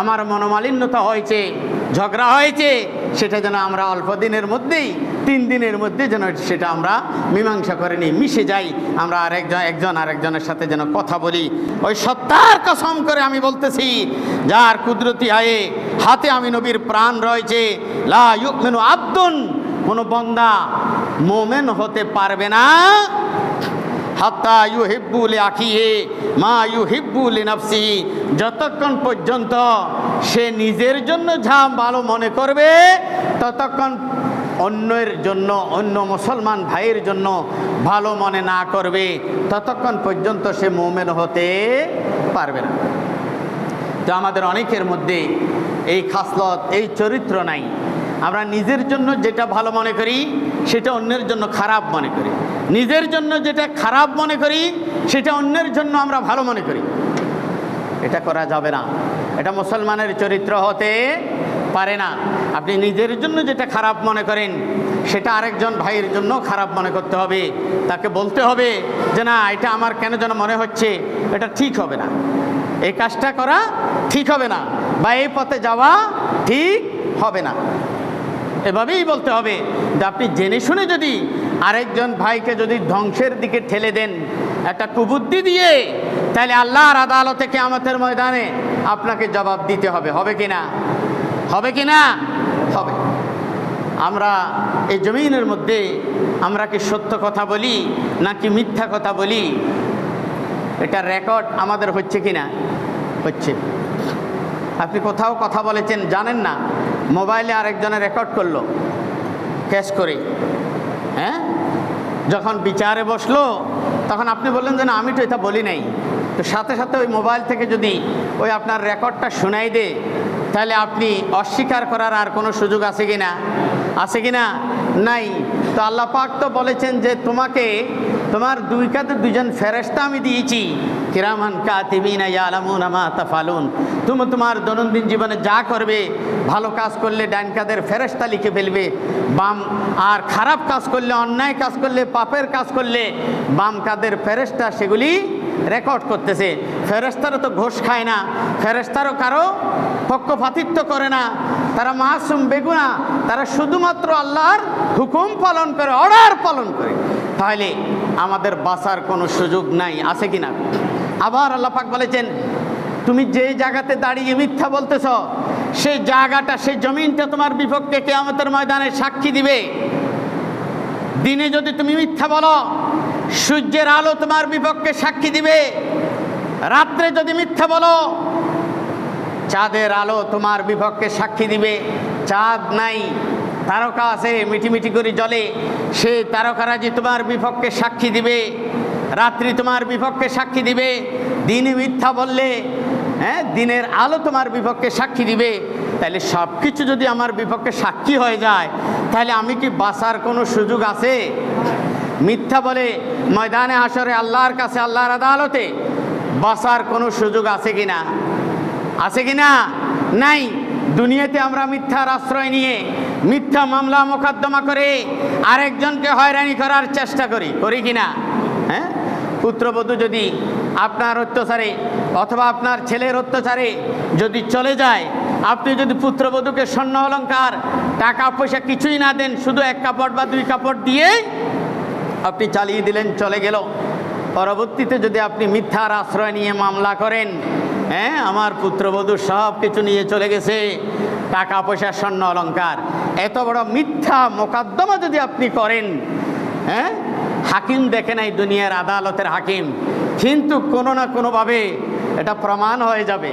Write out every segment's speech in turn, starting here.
আমার মনোমালিন্যতা হয়েছে, ঝগড়া হয়েছে, সেটা যেন আমরা অল্প দিনের মধ্যেই, তিন দিনের মধ্যে যেন সেটা আমরা মীমাংসা করে নিই, মিশে যাই, আমরা আরেকজন একজন আরেকজনের সাথে যেন কথা বলি। ওই সত্তার কসম করে আমি বলতেছি, যার কুদরতি আয়ে হাতে আমি নবীর প্রাণ রয়েছে, লা আব্দুন, কোনো বন্দা মোমেন হতে পারবে না। হাত্তা ইউ হিব্বুল আখিহে মা ইউ হিব্বুল নাফসি যতক্ষণ পর্যন্ত সে নিজের জন্য যা ভালো মনে করবে, ততক্ষণ অন্যের জন্য, অন্য মুসলমান ভাইয়ের জন্য ভালো মনে না করবে, ততক্ষণ পর্যন্ত সে মোমেন হতে পারবে না। তো আমাদের অনেকের মধ্যে এই খাসলত, এই চরিত্র নাই। আমরা নিজের জন্য যেটা ভালো মনে করি, সেটা অন্যের জন্য খারাপ মনে করি। নিজের জন্য যেটা খারাপ মনে করি, সেটা অন্যের জন্য আমরা ভালো মনে করি। এটা করা যাবে না। এটা মুসলমানের চরিত্র হতে পারে না। আপনি নিজের জন্য যেটা খারাপ মনে করেন, সেটা আরেকজন ভাইয়ের জন্য খারাপ মনে করতে হবে। তাকে বলতে হবে যে, না, এটা আমার কেন যেন মনে হচ্ছে? এটা ঠিক হবে না। এই কাজটা করা ঠিক হবে না বা এই পথে যাওয়া ঠিক হবে না। এভাবেই বলতে হবে যে আপনি জেনে শুনে যদি আরেকজন ভাইকে যদি ধ্বংসের দিকে ঠেলে দেন, একটা কুবুদ্ধি দিয়ে, তাহলে আল্লাহর আদালতে কেয়ামতের ময়দানে আপনাকে জবাব দিতে হবে। হবে কি না? হবে কি না? হবে। আমরা এই জমিনের মধ্যে আমরা কি সত্য কথা বলি নাকি মিথ্যা কথা বলি? এটা রেকর্ড আমাদের হচ্ছে কি না? হচ্ছে। আপনি কোথাও কথা বলেছেন, জানেন না। মোবাইলে আরেকজনে রেকর্ড করল ক্যাশ করে হ্যাঁ? যখন বিচারে বসল, তখন আপনি বললেন যে, না, আমি তো এটা বলি নাই। তো সাথে সাথে ওই মোবাইল থেকে যদি ওই আপনার রেকর্ডটা শোনাই দে তাহলে আপনি অস্বীকার করার আর কোনো সুযোগ আছে কি না? আছে কি না? নাই। তো আল্লাহ পাক তো বলেছেন যে, তোমাকে তোমার দুই কাতে দুজন ফেরেস্তা আমি দিয়েছি। কিরামান কাতিবিনা ইয়ালামুন আমা তাফালুন। তুমি তোমার দৈনন্দিন জীবনে যা করবে, ভালো কাজ করলে ডান কাদের ফেরেস্তা লিখে ফেলবে। বাম আর খারাপ কাজ করলে, অন্যায় কাজ করলে, পাপের কাজ করলে, বাম কাদের ফেরেস্তা সেগুলি রেকর্ড করতেছে। ফেরেস্তারও তো ঘোষ খায় না ফেরেস্তারও কারও পক্ষপাতিত্ব করে না। তারা মাসুম বেগুনা, তারা শুধুমাত্র আল্লাহর হুকুম পালন করে, অর্ডার পালন করে। তাহলে আমাদের বাঁচার কোনো সুযোগ নাই, আছে কি না আবার আল্লাহ পাক বলেছেন, তুমি যে জায়গাতে দাঁড়িয়ে মিথ্যা বলতেছ, সেই জায়গাটা, সেই জমিনটা তোমার বিপক্ষে কেয়ামতের ময়দানে সাক্ষী দিবে। দিনে যদি তুমি মিথ্যা বলো, সূর্যের আলো তোমার বিপক্ষে সাক্ষী দিবে। রাত্রে যদি মিথ্যা বলো, চাঁদের আলো তোমার বিপক্ষে সাক্ষী দিবে। চাঁদ নাই, তারকা আছে, মিটিমিটি করে জলে সে তারকারাজি তোমার বিপক্ষে সাক্ষী দিবে, রাত্রি তোমার বিপক্ষে সাক্ষী দিবে, দিনে মিথ্যা বললে হ্যাঁ দিনের আলো তোমার বিপক্ষে সাক্ষী দিবে, তাহলে সব কিছু যদি আমার বিপক্ষে সাক্ষী হয়ে যায়, তাহলে আমি কি বাঁচার কোনো সুযোগ আছে? মিথ্যা বলে ময়দানে হাসরে আল্লাহর কাছে, আল্লাহর আদালতে বাঁচার কোনো সুযোগ আছে কি না আছে কি না নাই। দুনিয়াতে আমরা মিথ্যার আশ্রয় নিয়ে মিথ্যা মামলা মোকদ্দমা করে আরেকজনকে হয়রানি করার চেষ্টা করি করি কি না? হ্যাঁ? পুত্রবধূ যদি আপনার অত্যাচারে অথবা আপনার ছেলের অত্যাচারে যদি চলে যায়, আপনি যদি পুত্রবধূকে স্বর্ণ অলঙ্কার, টাকা পয়সা কিছুই না দেন, শুধু এক কাপড় বা দুই কাপড় দিয়ে আপনি চালিয়ে দিলেন, চলে গেল। পরবর্তীতে যদি আপনি মিথ্যার আশ্রয় নিয়ে মামলা করেন হ্যাঁ আমার পুত্রবধূ সব কিছু নিয়ে চলে গেছে, টাকা পয়সা, স্বর্ণ অলঙ্কার। এত বড় মিথ্যা মোকদ্দমা যদি আপনি করেন হ্যাঁ? হাকিম দেখে নাই দুনিয়ার আদালতের হাকিম, কিন্তু কোনো না কোনোভাবে এটা প্রমাণ হয়ে যাবে।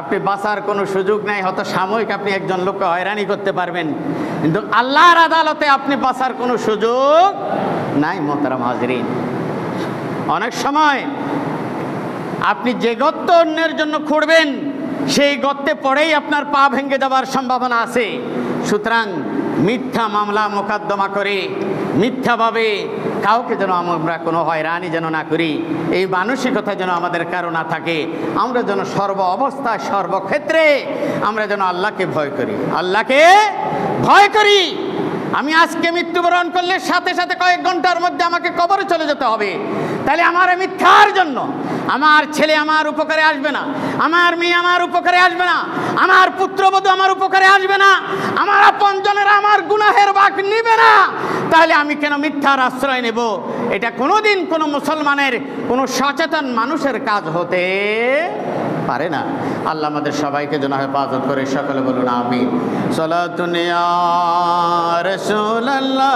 আপনি বাঁচার কোনো সুযোগ নাই, হয়তো সাময়িক আপনি একজন লোককে হয়রানি করতে পারবেন, কিন্তু আল্লাহর আদালতে আপনি বাঁচার কোনো সুযোগ নাই, মোহতারাম হাজরিন। অনেক সময় আপনি যে গর্ত অন্যের জন্য খুঁড়বেন, সেই গর্তে পড়েই আপনার পা ভেঙে যাওয়ার সম্ভাবনা আছে। সুতরাং মিথ্যা মামলা মোকদ্দমা করে মিথ্যাভাবে কাউকে যেন আমরা কোনো হয়রানি যেন না করি, এই মানসিকতা যেন আমাদের কারও না থাকে, আমরা যেন সর্ব অবস্থায়, সর্বক্ষেত্রে আমরা যেন আল্লাহকে ভয় করি। আল্লাহকে ভয় করি! আমি আজকে মৃত্যুবরণ করলে সাথে সাথে কয়েক ঘণ্টার মধ্যে আমাকে কবরে চলে যেতে হবে। তাহলে আমার মিথ্যার জন্য আমার ছেলে আমার উপকারে আসবে না, আমার মেয়ে আমার উপকারে আসবে না, আমার পুত্রবধূ আমার উপকারে আসবে না, আমার আপনজনেরা আমার গুনাহের বাক নিবে না, তাহলে আমি কেন মিথ্যার আশ্রয় নেব? এটা কোনোদিন কোনো মুসলমানের, কোনো সচেতন মানুষের কাজ হতে পারে না। আল্লাহ আমাদের সবাইকে যেন হেফাজত করে, সকলে বলুন আমি সলাতুনিয়া রসুল্লাহ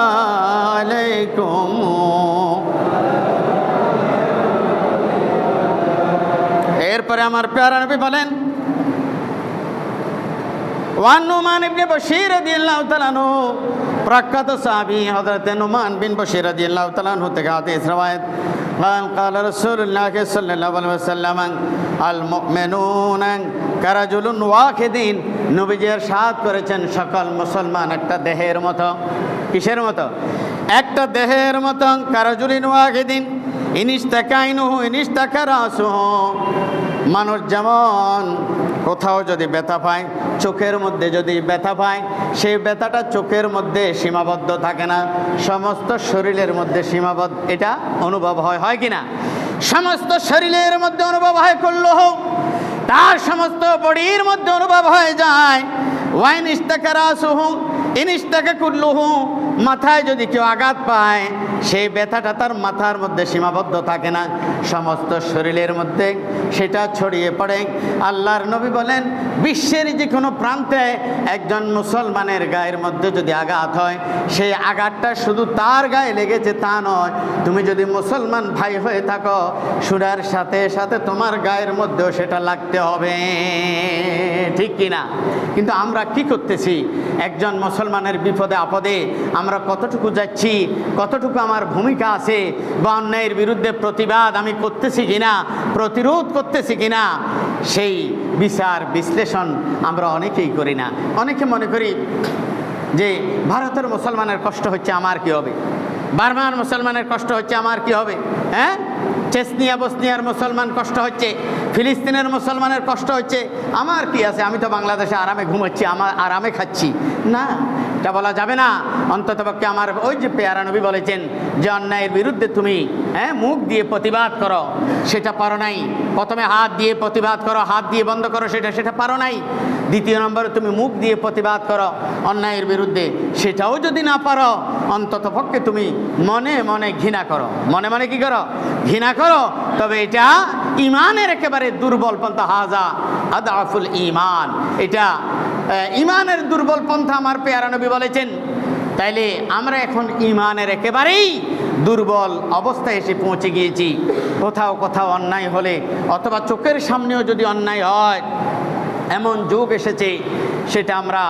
এরপরে আমার প্যারা নবী বলেন ওয়ান নুমান ইবনে বশির রাদিয়াল্লাহু তাআলা আনহু প্রখ্যাত সাহাবী হযরত নুমান বিন বশির রাদিয়াল্লাহু তাআলা আনহু থেকে হাদিস রওয়ায়াত قال قال رسول الله صلى الله عليه وسلم المؤمنون كرجل واحد নবীজির সাথ করেছেন সকল মুসলমান একটা দেহের মতো কিসের মতো একটা দেহের মতো কারাজুলিন ওয়াহিদিন ইনিস্তাকাইনুহু ইনিস্তাকারাসুহু মানুষ যেমন কোথাও যদি ব্যথা পায়, চোখের মধ্যে যদি ব্যথা পায়, সেই ব্যথাটা চোখের মধ্যে সীমাবদ্ধ থাকে না। সমস্ত শরীরের মধ্যে সীমাবদ্ধ, এটা অনুভব হয় হয় কি না সমস্ত শরীরের মধ্যে অনুভব হয় করল হোক তার সমস্ত বডির মধ্যে অনুভব হয়ে যায়। ওয়াইন ইস্তাকারাসুহু ইনিস্তাকা কুল্লুহু। মাথায় যদি কেউ আঘাত পায়, সেই ব্যথাটা তার মাথার মধ্যে সীমাবদ্ধ থাকে না। সমস্ত শরীরের মধ্যে সেটা ছড়িয়ে পড়ে। আল্লাহর নবী বলেন, বিশ্বের যে কোনো প্রান্তে একজন মুসলমানের গায়ের মধ্যে যদি আঘাত হয়, সেই আঘাতটা শুধু তার গায়ে লেগেছে তা নয়, তুমি যদি মুসলমান ভাই হয়ে থাকো, সুরার সাথে সাথে তোমার গায়ের মধ্যেও সেটা লাগতে হবে। ঠিক কিনা? কিন্তু আমরা কি করতেছি? একজন মুসলমানের বিপদে আপদে আমরা কতটুকু যাচ্ছি, কতটুকু আমার ভূমিকা আছে, বা অন্যায়ের বিরুদ্ধে প্রতিবাদ আমি করতেছি কিনা, প্রতিরোধ করতেছি কিনা, সেই বিচার বিশ্লেষণ আমরা অনেকেই করি না। অনেকে মনে করি যে ভারতের মুসলমানের কষ্ট হচ্ছে আমার কি হবে? বার্মার মুসলমানের কষ্ট হচ্ছে আমার কি হবে? হ্যাঁ? চেসনিয়া বসনিয়ার মুসলমান কষ্ট হচ্ছে? ফিলিস্তিনের মুসলমানের কষ্ট হচ্ছে। আমার কি আছে? আমি তো বাংলাদেশে আরামে ঘুমাচ্ছি, আমার আরামে খাচ্ছি। না, এটা বলা যাবে না। অন্ততপক্ষে আমার ওই যে পেয়ারা নবী বলেছেন যে অন্যায়ের বিরুদ্ধে তুমি হ্যাঁ মুখ দিয়ে প্রতিবাদ করো, সেটা পারো নাই। প্রথমে হাত দিয়ে প্রতিবাদ করো, হাত দিয়ে বন্ধ করো, সেটা সেটা পারো নাই। দ্বিতীয় নম্বরে, তুমি মুখ দিয়ে প্রতিবাদ করো অন্যায়ের বিরুদ্ধে, সেটাও যদি না পারো, অন্তত পক্ষে তুমি মনে মনে ঘৃণা করো। মনে মনে কি করো? ঘৃণা করো। তবে এটা ইমানের একেবারে দুর্বল পন্থা, হাজা আদাফুল ইমান এটা ইমানের দুর্বল পন্থা আমার পেয়ারা নবী বলেছেন। তাইলে আমরা এখন ইমানের একেবারেই দুর্বল অবস্থায় এসে পৌঁছে গিয়েছি। কোথাও কোথাও অন্যায় হলে, অথবা চোখের সামনেও যদি অন্যায় হয়, এমন যুগ এসেছে, সেটা আমরা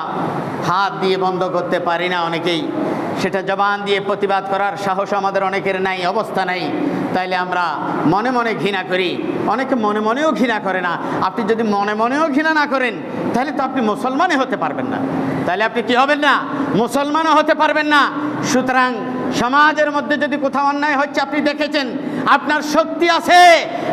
হাত দিয়ে বন্ধ করতে পারি না অনেকেই। সেটা জবান দিয়ে প্রতিবাদ করার সাহস আমাদের অনেকের নাই, অবস্থা নাই। তাইলে আমরা মনে মনে ঘৃণা করি। অনেকে মনে মনেও ঘৃণা করে না। আপনি যদি মনে মনেও ঘৃণা না করেন, তাহলে তো আপনি মুসলমানই হতে পারবেন না। তাহলে আপনি কি হবেন না? মুসলমানও হতে পারবেন না। সুতরাং সমাজের মধ্যে যদি কোথাও অন্যায় হচ্ছে, আপনি দেখেছেন, আপনার শক্তি আছে।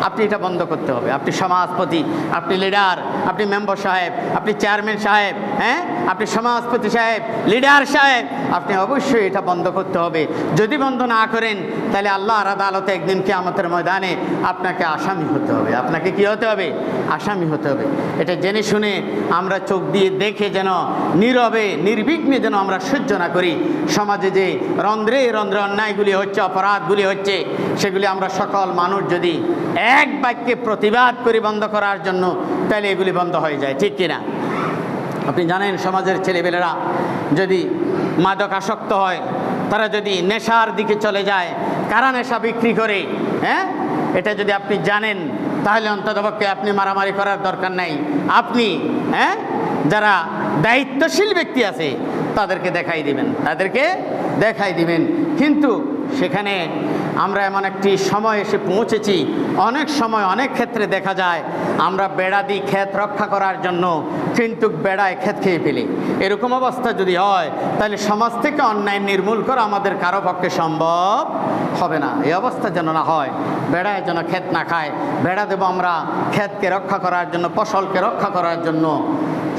আপনি এটা বন্ধ করতে হবে। আপনি সমাজপতি, আপনি লিডার, আপনি মেম্বার সাহেব, আপনি চেয়ারম্যান সাহেব হ্যাঁ? আপনি সমাজপতি সাহেব, লিডার সাহেব, আপনি অবশ্যই এটা বন্ধ করতে হবে। যদি বন্ধ না করেন, তাহলে আল্লাহ আদালতে একদিন আমাদের ময়দানে আপনাকে আসামি হতে হবে। আপনাকে কি হতে হবে? আসামি হতে হবে। এটা জেনে শুনে আমরা চোখ দিয়ে দেখে যেন, নীরবে, নির্বিঘ্নে যেন আমরা সহ্য না করি। সমাজে যে রন্ধ্রে রন্ধ্রে অন্যায়গুলি হচ্ছে, অপরাধগুলি হচ্ছে, সেগুলি আমরা সকল মানুষ যদি এক বাক্যে প্রতিবাদ করি বন্ধ করার জন্য, তাহলে এগুলি বন্ধ হয়ে যায়। ঠিক কিনা? আপনি জানেন, সমাজের ছেলেপেলেরা যদি মাদক আসক্ত হয়, তারা যদি নেশার দিকে চলে যায়, কারা নেশা বিক্রি করে হ্যাঁ? এটা যদি আপনি জানেন, তাহলে অন্ততপক্ষে আপনি মারামারি করার দরকার নাই। আপনি হ্যাঁ? যারা দায়িত্বশীল ব্যক্তি আছে, তাদেরকে দেখাই দিবেন, তাদেরকে দেখাই দিবেন। কিন্তু সেখানে আমরা এমন একটি সময় এসে পৌঁছেছি। অনেক সময়, অনেক ক্ষেত্রে দেখা যায়, আমরা বেড়া দিই ক্ষেত রক্ষা করার জন্য কিন্তু বেড়ায় ক্ষেত খেয়ে ফেলি। এরকম অবস্থা যদি হয়, তাহলে সমাজ থেকে অন্যায় নির্মূল করা আমাদের কারও পক্ষে সম্ভব হবে না। এই অবস্থা যেন না হয়, বেড়ায় যেন ক্ষেত না খায়, বেড়া দেবো আমরা ক্ষেতকে রক্ষা করার জন্য, ফসলকে রক্ষা করার জন্য।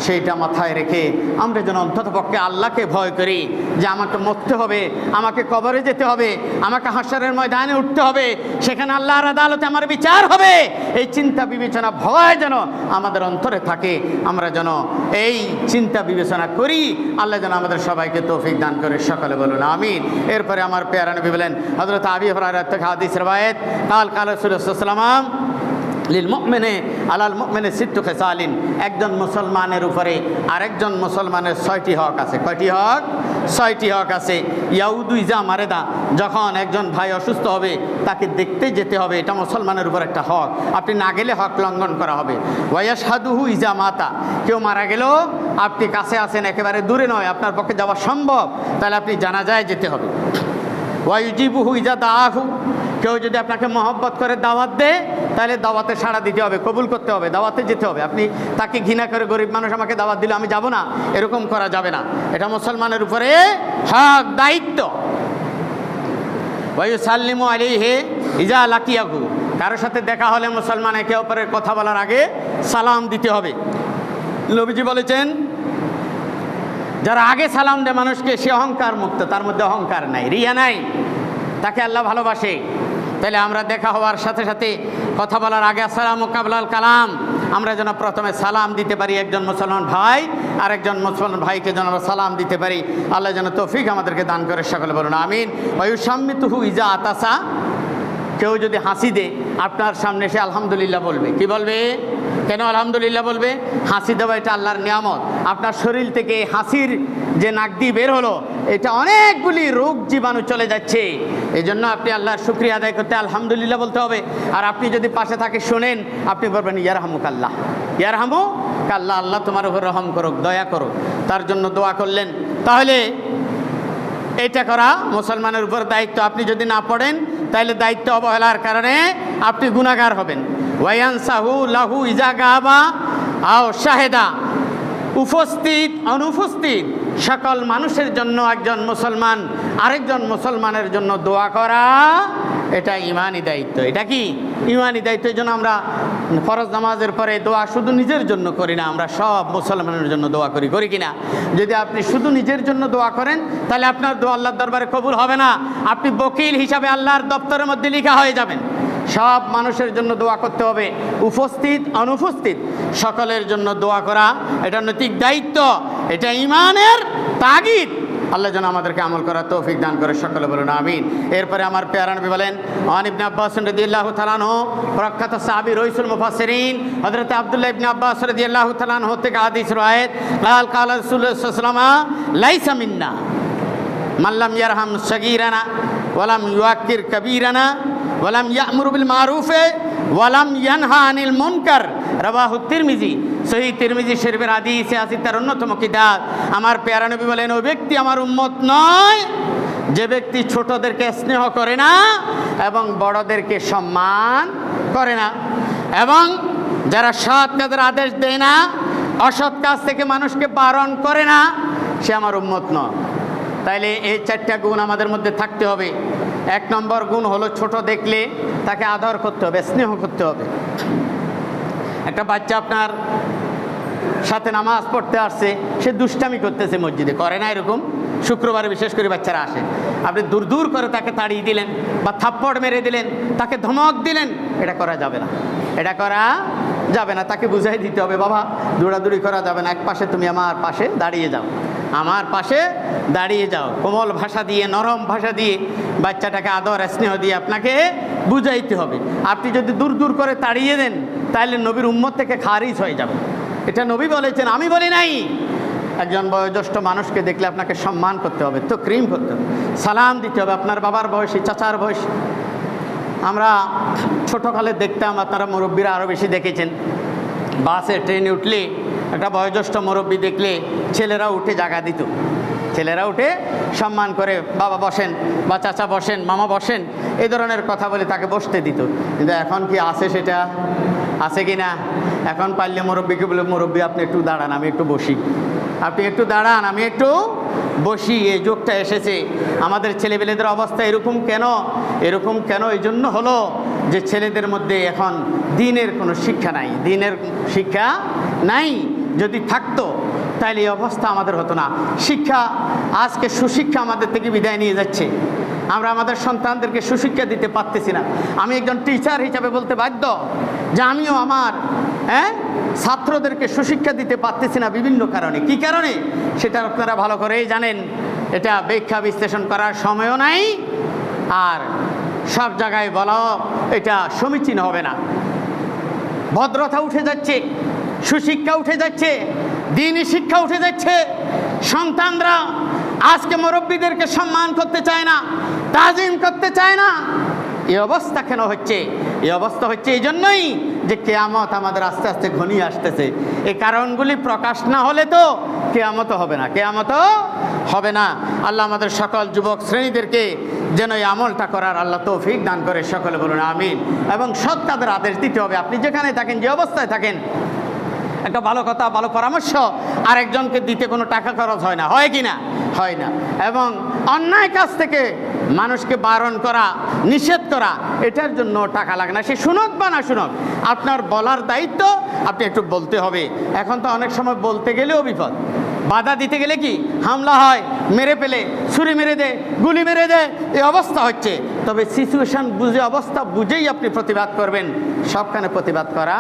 সেইটা মাথায় রেখে আমরা যেন অন্তত পক্ষে আল্লাহকে ভয় করি যে আমাকে মরতে হবে, আমাকে কবরে যেতে হবে, আমাকে হাসরের ময়দানে উঠতে হবে, সেখানে আল্লাহর আদালতে আমার বিচার হবে। এই চিন্তা বিবেচনা ভয় যেন আমাদের অন্তরে থাকে, আমরা যেন এই চিন্তা বিবেচনা করি, আল্লাহ যেন আমাদের সবাইকে তৌফিক দান করে, সকালে বলুন আমিন। এরপরে আমার পেয়ারা নবী বলেন হজরত আবি হরার থেকে হাদিস রবায়ত কাল কাল রসুলাম লিল মুমিনে আলাল মুমিনে সিত্তু খেসালিন। একজন মুসলমানের উপরে আরেকজন মুসলমানের ছয়টি হক আছে। কয়টি হক? ছয়টি হক আছে। ইয়াউদু ইজা মারেদা, যখন একজন ভাই অসুস্থ হবে, তাকে দেখতে যেতে হবে। এটা মুসলমানের উপর একটা হক। আপনি না গেলে হক লঙ্ঘন করা হবে। ওয়াসাদুহু ইজা মাতা, কেউ মারা গেলেও আপনি কাছে আছেন, একেবারে দূরে নয়, আপনার পক্ষে যাওয়া সম্ভব। তাহলে আপনি জানা যায় যেতে হবে। ওয়াইজিবুহু ইজা দাহু কেউ যদি আপনাকে মহব্বত করে দাওয়াত দেয়, তাহলে দাওয়াতে সাড়া দিতে হবে, কবুল করতে হবে, দাওয়াতে যেতে হবে। আপনি তাকে ঘৃণা করে গরিব মানুষ আমাকে দাওয়াত দিলে, আমি যাব না, এরকম করা যাবে না। এটা মুসলমানের উপরে হক, দায়িত্ব। ওয়াইউ সাল্লিমু আলী হে ইজা লাকিয়াকু কারোর সাথে দেখা হলে মুসলমান একে অপরের কথা বলার আগে সালাম দিতে হবে। নবীজি বলেছেন যারা আগে সালাম দেয় মানুষকে, সে অহংকার মুক্ত, তার মধ্যে অহংকার নাই, রিয়া নাই। তাকে আল্লাহ ভালোবাসে। তাহলে আমরা দেখা হওয়ার সাথে সাথে কথা বলার আগে, আসসালাম কাবলাল কালাম। আমরা যেন প্রথমে সালাম দিতে পারি একজন মুসলমান ভাই আর একজন মুসলমান ভাইকে যেন আমরা সালাম দিতে পারি। আল্লাহ যেন তৌফিক আমাদেরকে দান করে, সকলে বলুন, আমিন। ওয়ুসাম্মিতুহু ইজা আতাসা। কেউ যদি হাসি দে আপনার সামনে সে আলহামদুলিল্লাহ বলবে। কি বলবে? কেন আলহামদুলিল্লাহ বলবে? হাসি দেওয়া এটা আল্লাহর নিয়ামত। আপনার শরীর থেকে হাসির যে নাক দিয়ে বের হলো, এটা অনেকগুলি রোগ জীবাণু চলে যাচ্ছে। এই জন্য আপনি আল্লাহর শুক্রিয়া আদায় করতে আলহামদুলিল্লাহ বলতে হবে। আর আপনি যদি পাশে থাকে শোনেন, আপনি বলবেন ইয়ারহামুক আল্লাহ ইয়ারহামু কাল্লাহ আল্লাহ তোমার উপর রহম করুক, দয়া করুক। তার জন্য দোয়া করলেন। তাহলে এটা করা মুসলমানের উপর দায়িত্ব। আপনি যদি না পড়েন, তাহলে দায়িত্ব অবহেলার কারণে আপনি গুণাগার হবেন। ওয়াইয়ান সাহু লাহু ইজা গাবা, আও শাহেদা। উপস্থিত, অনুপস্থিত, সকল মানুষের জন্য একজন মুসলমান, আরেকজন মুসলমানের জন্য দোয়া করা, এটা ইমানই দায়িত্ব। এটা কি? ইমানই দায়িত্ব, এই জন্য আমরা ফরজ নামাজের পরে দোয়া শুধু নিজের জন্য করি না, আমরা সব মুসলমানের জন্য দোয়া করি। করি কিনা? যদি আপনি শুধু নিজের জন্য দোয়া করেন, তাহলে আপনার দোয়া আল্লাহর দরবারে কবুল হবে না। আপনি বকিল হিসাবে আল্লাহর দপ্তরের মধ্যে লিখা হয়ে যাবেন। সব মানুষের জন্য দোয়া করতে হবে। উপস্থিত, অনুপস্থিত, সকলের জন্য দোয়া করা, এটা নৈতিক দায়িত্ব, এটা ইমানের তাগিদ। আল্লাহ যেন আমাদেরকে আমল করার তৌফিক দান করে, সকলে বলুন আমিন। এরপরে আমার পেয়ারা নবী বলেন অনিবনে আব্বাস রদিয়াল্লাহু তালানহ প্রখ্যাত সাহাবী রইসুল মুফাসসিরিন, হযরত আব্দুল্লাহ ইবনে আব্বাস রদিয়াল্লাহু তালানহ থেকে হাদিস রায়েত লাল কাল রাসূলুল্লাহ সাল্লাল্লাহু লাইসা মিন্না মাল্লাম ইয়ারহাম সগীরানা ওয়ালাম ইউয়াক্কির কবীরানা ওয়ালাম ইয়ামুরু বিল মারুফে, ওয়ালাম ইয়ানহা আনিল মুনকার। রাবাহু তিরমিজি সহি তিরমিজি শরীফের হাদিসে আছে, তার অন্যতম কিতাব। আমার পেয়ারা নবী বলেন ওই ব্যক্তি আমার উম্মত নয়, যে ব্যক্তি ছোটদেরকে স্নেহ করে না এবং বড়দেরকে সম্মান করে না। এবং যারা সৎ কাজের আদেশ দেয় না, অসৎ কাজ থেকে মানুষকে বারণ করে না, সে আমার উম্মত নয়। তাইলে এই চারটা গুণ আমাদের মধ্যে থাকতে হবে। এক নম্বর গুণ হলো ছোট দেখলে তাকে আদর করতে হবে, স্নেহ করতে হবে। একটা বাচ্চা আপনার সাথে নামাজ পড়তে আসছে, সে দুষ্টামি করতেছে মসজিদে, করে না এরকম? শুক্রবারে বিশেষ করে বাচ্চারা আসে। আপনি দূর দূর করে তাকে তাড়িয়ে দিলেন বা থাপ্পড় মেরে দিলেন, তাকে ধমক দিলেন, এটা করা যাবে না। এটা করা যাবে না, তাকে বুঝাই দিতে হবে, বাবা, দৌড়াদৌড়ি করা যাবে না এক পাশে তুমি আমার পাশে দাঁড়িয়ে যাও। আমার পাশে দাঁড়িয়ে যাও। কোমল ভাষা দিয়ে, নরম ভাষা দিয়ে বাচ্চাটাকে আদর, স্নেহ দিয়ে আপনাকে বুঝাইতে হবে। আপনি যদি দূর দূর করে তাড়িয়ে দেন তাহলে নবীর উম্মত থেকে খারিজ হয়ে যাবে। এটা নবী বলেছেন, আমি বলি নাই। একজন বয়োজ্যেষ্ঠ মানুষকে দেখলে আপনাকে সম্মান করতে হবে তো ক্রিম করতে হবে, সালাম দিতে হবে। আপনার বাবার বয়সী, চাচার বয়সী। আমরা ছোটোকালে দেখতাম, আপনারা মুরব্বীরা আরও বেশি দেখেছেন। বাসে, ট্রেনে উঠলে একটা বয়োজ্যেষ্ঠ মুরব্বী দেখলে ছেলেরা উঠে জাগা দিত। ছেলেরা উঠে সম্মান করে, বাবা বসেন বা চাচা বসেন, মামা বসেন, এই ধরনের কথা বলে তাকে বসতে দিত। কিন্তু এখন কি আছে সেটা? আছে কি না? এখন পারলে মুরব্বীকে বলে, মুরব্বী, আপনি একটু দাঁড়ান, আমি একটু বসি। আপনি একটু দাঁড়ান, আমি একটু বসি, এই যোগটা এসেছে। আমাদের ছেলেপেলেদের অবস্থা এরকম কেন? এরকম কেন? এই জন্য হলো যে ছেলেদের মধ্যে এখন দিনের কোনো শিক্ষা নাই, দিনের শিক্ষা নাই। যদি থাকতো তাহলে এই অবস্থা আমাদের হতো না। শিক্ষা, আজকে সুশিক্ষা আমাদের থেকে বিদায় নিয়ে যাচ্ছে। আমরা আমাদের সন্তানদেরকে সুশিক্ষা দিতে পারতেছি না। আমি একজন টিচার হিসাবে বলতে বাধ্য যে আমিও আমার হ্যাঁ ছাত্রদেরকে সুশিক্ষা দিতে পারতেছি না বিভিন্ন কারণে। কি কারণে? সেটা আপনারা ভালো করেই জানেন। এটা ব্যাখ্যা বিশ্লেষণ করার সময়ও নাই। আর সব জায়গায় বলা, এটা সমীচীন হবে না। ভদ্রতা উঠে যাচ্ছে। সুশিক্ষা উঠে যাচ্ছে, দিনই শিক্ষা উঠে যাচ্ছে। সন্তানরা আজকে মুরব্বীদেরকে সম্মান করতে চায় না, তাজিম করতে চায় না। এই অবস্থা কেন হচ্ছে? এই অবস্থা হচ্ছে এই জন্যই যে কেয়ামত আমাদের আস্তে আস্তে ঘনিয়ে আসতেছে। এই কারণগুলি প্রকাশ না হলে তো কেয়ামত হবে না কেয়ামত হবে না। আল্লাহ আমাদের সকল যুবক শ্রেণীদেরকে যেন এই আমলটা করার আল্লাহ তৌফিক দান করে, সকলে বলুন আমিন। এবং সৎ তাদের আদেশ দিতে হবে। আপনি যেখানে থাকেন, যে অবস্থায় থাকেন একটা ভালো কথা, ভালো পরামর্শ, আরেকজনকে দিতে কোনো টাকা খরচ হয় না। হয় কি না? হয় না। এবং অন্যায় কাজ থেকে মানুষকে বারণ করা, নিষেধ করা, এটার জন্য টাকা লাগে না। সে শুনক বা না শুনক, আপনার বলার দায়িত্ব, আপনি একটু বলতে হবে। এখন তো অনেক সময় বলতে গেলেও বিপদ। বাধা দিতে গেলে কি? হামলা হয়, মেরে ফেলে, ছুরি মেরে দে গুলি মেরে দে এই অবস্থা হচ্ছে। তবে সিচুয়েশন বুঝে, অবস্থা বুঝেই আপনি প্রতিবাদ করবেন। সবখানে প্রতিবাদ করা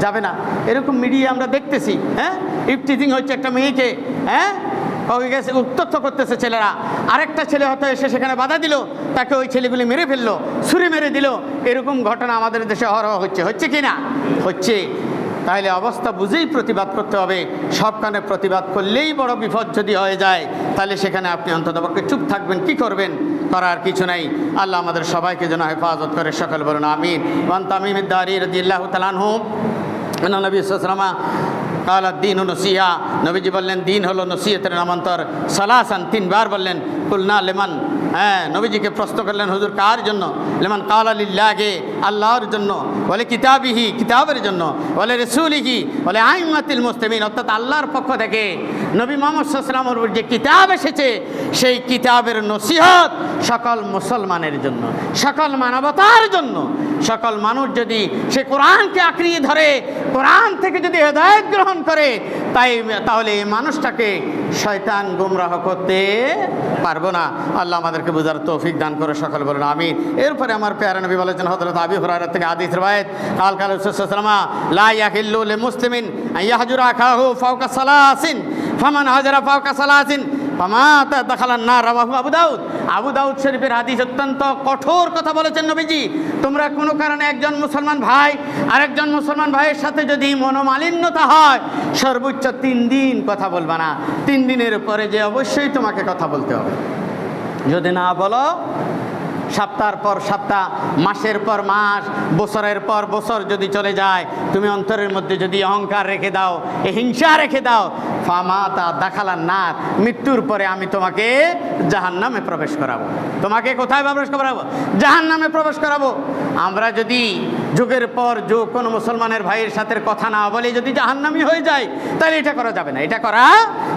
যাবে না। এরকম মিডিয়া আমরা দেখতেছি হ্যাঁ? ইফটিজিং হচ্ছে একটা মেয়েকে হ্যাঁ? গেছে উত্তপ্ত করতেছে ছেলেরা। আরেকটা ছেলে হয়তো এসে সেখানে বাধা দিল, তাকে ওই ছেলেগুলি মেরে ফেলল, ছুরি মেরে দিল। এরকম ঘটনা আমাদের দেশে অহরহ হচ্ছে। হচ্ছে কি না? হচ্ছে। তাহলে অবস্থা বুঝেই প্রতিবাদ করতে হবে। সবখানে প্রতিবাদ করলেই বড় বিপদ যদি হয়ে যায়, তাহলে সেখানে আপনি অন্ততপক্ষে চুপ থাকবেন, কি করবেন? করার কিছু নাই। আল্লাহ আমাদের সবাইকে যেন হেফাজত করে, সকল বলুন আমিন। ওয়ান তামিম দারি রদিল্লাহ তালানহু নবী কালা দিন নসিয়া নবীজি বললেন, দিন হলো নসিয়তের নামান্তর। সালাসান তিনবার বললেন, কুলনা লেমান হ্যাঁ নবীজিকে প্রশ্ন করলেন, হুজুর, কার জন্য? লেমান কাল আলিল্লাহে আল্লাহর জন্য বলে কিতাবিহি, কিতাবের জন্য বলে রসুলিহি বলে আইমাতিল মুস্তেমিন অর্থাৎ আল্লাহর পক্ষ থেকে নবী মোহাম্মদ যে কিতাব এসেছে, সেই কিতাবের নসিহত সকল মুসলমানের জন্য, সকল মানবতার জন্য, সকল মানুষ যদি সে কোরআনকে আঁকড়িয়ে ধরে, কোরআন থেকে যদি হেদায়ত গ্রহণ করে, তাই তাহলে এই মানুষটাকে শয়তান গুমরাহ করতে পারব না। আল্লাহ আমাদেরকে বোঝার তৌফিক দান করে সকল বলুন আমি এরপরে আমার পেয়ারা নবী বলেছেন হজরত আবি হুরায়রা থেকে আদিস রবায়ত কাল কাল সালামা, লা ইয়াহিল্লু লি মুসলিমিন ইয়াহজুরা খাহু ফাওকা সালাসিন, ফামান হাজারা ফাওকা সালাসিন, ফামাতা দাখালান না রাবাহু আবু দাউদ। আবু দাউদ শরীফের হাদিস অত্যন্ত কঠোর কথা বলেছেন নবীজি। তোমরা কোনো কারণে একজন মুসলমান ভাই, আরেকজন মুসলমান ভাইয়ের সাথে যদি মনোমালিন্যতা হয়, সর্বোচ্চ তিন দিন কথা বলবা না। তিন দিনের পরে যে অবশ্যই তোমাকে কথা বলতে হবে। যদি না বলো সপ্তাহ পর সপ্তাহ, মাসের পর মাস, বছরের পর বছর যদি চলে যায়, তুমি অন্তরের মধ্যে যদি অহংকার রেখে দাও, হিংসা রেখে দাও, ফামা তা দেখালার না মৃত্যুর পরে আমি তোমাকে জাহান নামে প্রবেশ করাবো। তোমাকে কোথায় প্রবেশ করাবো? জাহান নামে প্রবেশ করাবো। আমরা যদি যুগের পর যুগ কোনো মুসলমানের ভাইয়ের সাথে কথা না বলে, যদি জাহান্নামি হয়ে যায়, তাহলে এটা করা যাবে না। এটা করা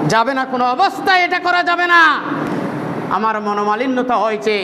যাবে না, কোনো অবস্থায় এটা করা যাবে না। আমার মনোমালিন্যতা হয়েছে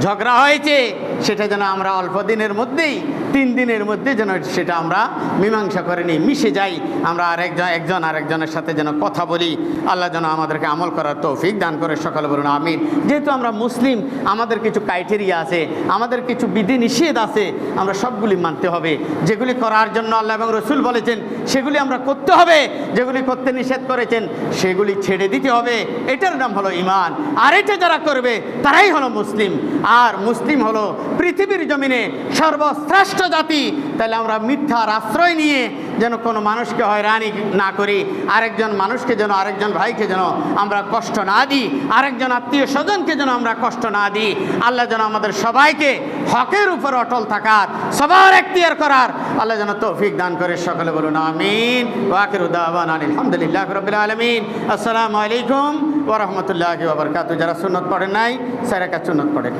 ঝগড়া হয়েছে সেটা যেন আমরা অল্প দিনের মধ্যেই, তিন দিনের মধ্যে যেন সেটা আমরা মীমাংসা করে নিই, মিশে যাই। আমরা আরেকজন একজন আরেকজনের সাথে যেন কথা বলি। আল্লাহ যেন আমাদেরকে আমল করার তৌফিক দান করে, সকালে বলুন, আমিন। যেহেতু আমরা মুসলিম, আমাদের কিছু ক্রাইটেরিয়া আছে, আমাদের কিছু বিধি নিষেধ আছে, আমরা সবগুলি মানতে হবে। যেগুলি করার জন্য আল্লাহ এবং রসুল বলেছেন, সেগুলি আমরা করতে হবে। যেগুলি করতে নিষেধ করেছেন, সেগুলি ছেড়ে দিতে হবে। এটার নাম হলো ইমান আর এটা যারা করবে, তারাই হলো মুসলিম। আর মুসলিম হলো পৃথিবীর জমিনে সর্বশ্রেষ্ঠ জাতি, তাহলে আমরা মিথ্যার আশ্রয় নিয়ে যেন কোনো মানুষকে হয়রানি না করি, আরেকজন মানুষকে যেন, আরেকজন ভাইকে যেন আমরা কষ্ট না দিই, আরেকজন আত্মীয় স্বজনকে যেন আমরা কষ্ট না দিই। আল্লাহ যেন আমাদের সবাইকে হকের উপর অটল থাকার, সবার এখতিয়ার করার, আল্লাহ যেন তৌফিক দান করে সকলে বলুন, আমিন। ওয়াকির উদ্দাবান আলহামদুলিল্লাহ রবিল আলমিন। আসসালামু আলাইকুম ওরহমতুল্লাহ ওবরকাত যারা সুন্নত পড়েন নাই স্যার একা সুন্নত পড়েন।